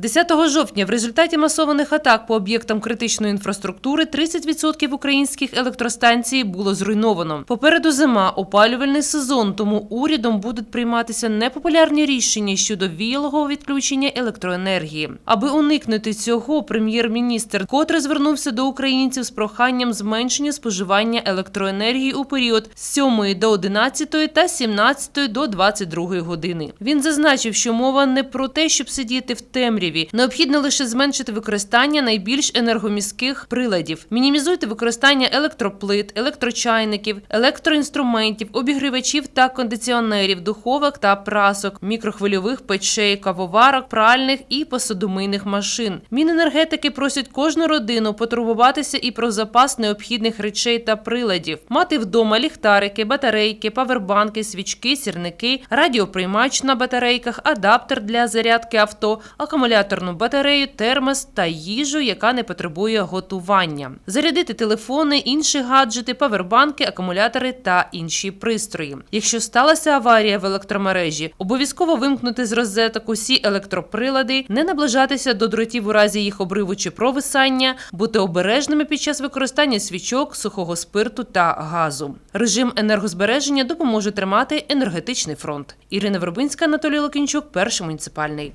10 жовтня в результаті масованих атак по об'єктам критичної інфраструктури 30% українських електростанцій було зруйновано. Попереду зима, опалювальний сезон, тому урядом будуть прийматися непопулярні рішення щодо віялого відключення електроенергії. Аби уникнути цього, прем'єр-міністр котре звернувся до українців з проханням зменшення споживання електроенергії у період з 7 до 11 та з 17 до 22 години. Він зазначив, що мова не про те, щоб сидіти в темряві. Необхідно лише зменшити використання найбільш енергоміських приладів. Мінімізуйте використання електроплит, електрочайників, електроінструментів, обігрівачів та кондиціонерів, духовок та прасок, мікрохвильових печей, кавоварок, пральних і посудомийних машин. Міненергетики просять кожну родину потурбуватися і про запас необхідних речей та приладів, мати вдома ліхтарики, батарейки, павербанки, свічки, сірники, радіоприймач на батарейках, адаптер для зарядки авто, акумуляторну батарею, термос та їжу, яка не потребує готування. Зарядити телефони, інші гаджети, павербанки, акумулятори та інші пристрої. Якщо сталася аварія в електромережі, обов'язково вимкнути з розеток усі електроприлади, не наближатися до дротів у разі їх обриву чи провисання, бути обережними під час використання свічок, сухого спирту та газу. Режим енергозбереження допоможе тримати енергетичний фронт. Ірина Вербинська, Анатолій Лукінчук, перший муніципальний.